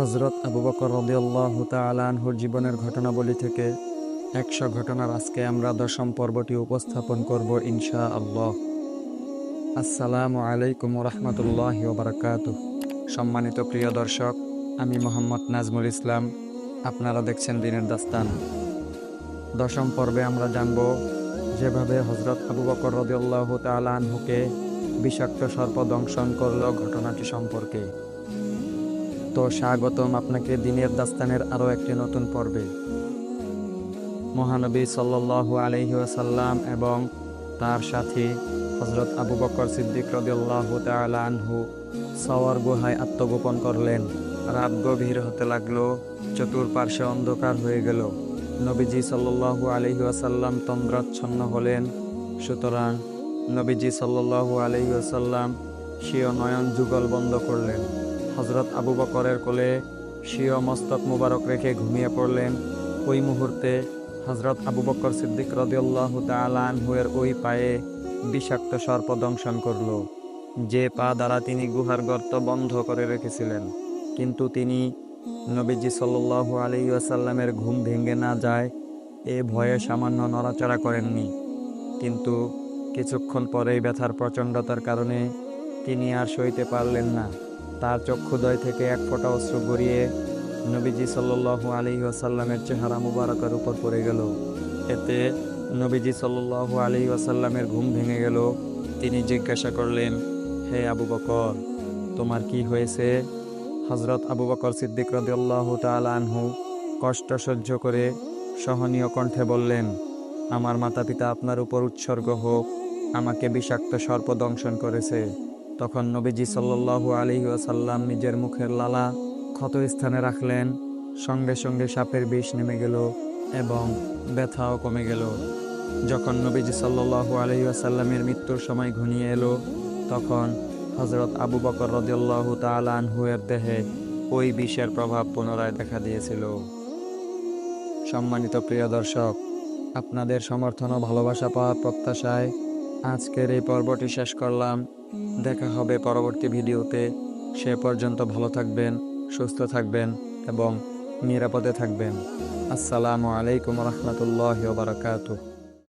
হজরত আবু বকর রদিয়াল্লাহ তালানহুর জীবনের ঘটনাবলী থেকে একশো ঘটনার আজকে আমরা দশম পর্বটি উপস্থাপন করব ইনশা আল্লাহ আসসালামু আলাইকুম রহমতুল্লাহ বারাকাত সম্মানিত প্রিয় দর্শক, আমি মোহাম্মদ নাজমুল ইসলাম। আপনারা দেখছেন দিনের দাস্তান। দশম পর্বে আমরা জানব যেভাবে হজরত আবু বকর রদিয়াল্লাহ তালানহুকে বিষাক্ত সর্প দংশন করল ঘটনাটি সম্পর্কে। তো স্বাগতম আপনাকে দিনের দাস্তানের আরও একটি নতুন পর্বে। মহানবী সাল্লাল্লাহু আলাইহি ওয়াসাল্লাম এবং তার সাথী হজরত আবু বকর সিদ্দিক রদিয়াল্লাহু তাআলা আনহু সাওয়ার গুহায় আত্মগোপন করলেন। রাত গভীর হতে লাগল, চতুর্পার্শ্বে অন্ধকার হয়ে গেল। নবীজি সাল্লাল্লাহু আলাইহি ওয়াসাল্লাম তন্দ্রাচ্ছন্ন হলেন। সুতরাং নবীজি সাল্লাল্লাহু আলাইহি ওয়াসাল্লাম স্বীয় নয়ন যুগল বন্ধ করলেন। হজরত আবু বকরের কোলে স্বীয় মস্তক মুবারক রেখে ঘুমিয়ে পড়লেন। ওই মুহূর্তে হজরত আবু বকর সিদ্দিক রদিয়াল্লাহ তালানহুয়ের ওই পায়ে বিষাক্ত সর্প দংশন করল। যে পা দ্বারা তিনি গুহার গর্ত বন্ধ করে রেখেছিলেন, কিন্তু তিনি নবীজি সাল্লাল্লাহু আলাইহি ওয়াসাল্লামের ঘুম ভেঙে না যায়, এ ভয়ে সামান্য নড়াচড়া করেননি। কিন্তু কিছুক্ষণ পরেই ব্যথার প্রচণ্ডতার কারণে তিনি আর সইতে পারলেন না। তার চক্ষুদয় থেকে এক ফোঁটা অশ্রু গড়িয়ে নবীজি সাল্লু আলী ওয়াসাল্লামের চেহারা মুবারকের উপর পড়ে গেল। এতে নবীজি সাল্লু আলী ওয়াসাল্লামের ঘুম ভেঙে গেল। তিনি জিজ্ঞাসা করলেন, হে আবু বকর, তোমার কি হয়েছে? হজরত আবু বকর সিদ্দিক রদিয়াল্লাহ আনহু কষ্ট সহ্য করে সহনীয় কণ্ঠে বললেন, আমার মাতা পিতা আপনার উপর উৎসর্গ হোক, আমাকে বিষাক্ত সর্প দংশন করেছে। তখন নবীজি সাল্লু আলী ওয়াসাল্লাম নিজের মুখের লালা ক্ষত স্থানে রাখলেন, সঙ্গে সঙ্গে সাপের বিষ নেমে গেল এবং ব্যথাও কমে গেল। যখন নবীজি সাল্লু আলী ওয়াসাল্লামের মৃত্যুর সময় ঘনিয়ে এলো, তখন হজরত আবু বকর রদিয়াল্লাহু তালানহুয়ের দেহে ওই বিষের প্রভাব পুনরায় দেখা দিয়েছিল। সম্মানিত প্রিয় দর্শক, আপনাদের সমর্থন ও ভালোবাসা পাওয়ার প্রত্যাশায় আজকের এই পর্বটি শেষ করলাম। দেখা হবে পরবর্তী ভিডিওতে। সে পর্যন্ত ভালো থাকবেন, সুস্থ থাকবেন এবং নিরাপদে থাকবেন। আসসালামু আলাইকুম রহমতুল্লাহ বারকাতুহ।